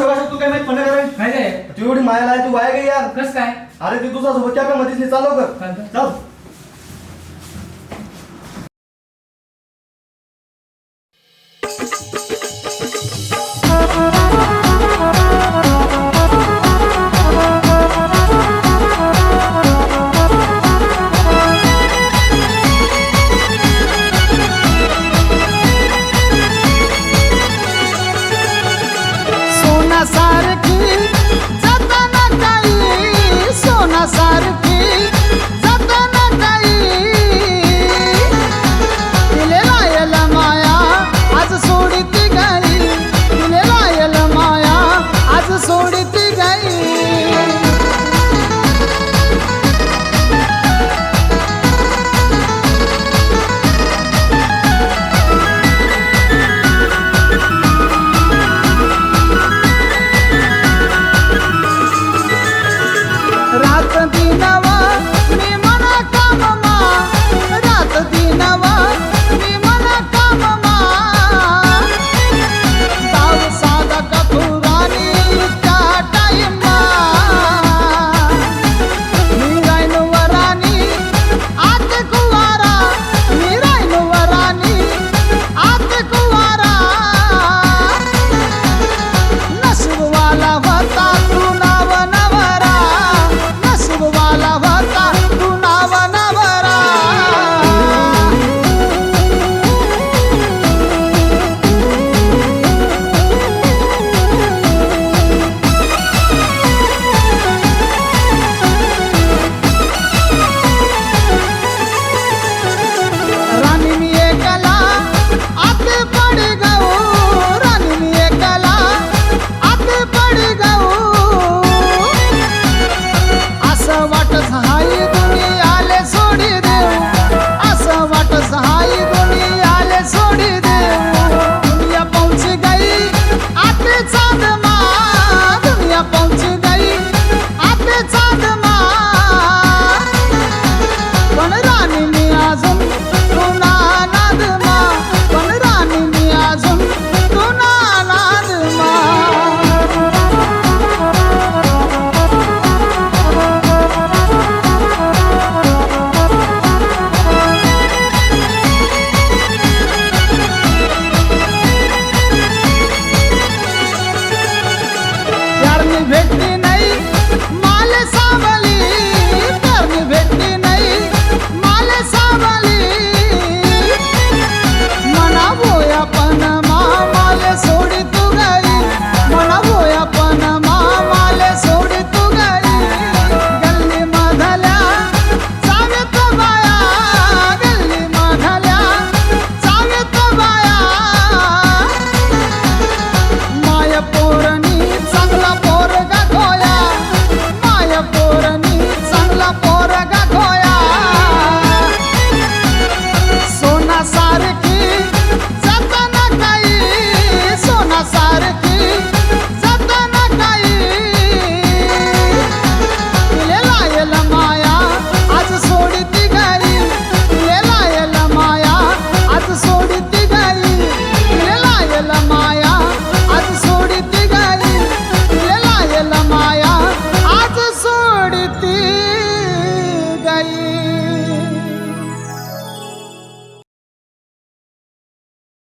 तू काय माहीत पडणार रे? काय तू एवढी मायाला आहे तू वाया गे यार. कस काय? अरे तू तुझा सोबत त्या मध्ये चालव कर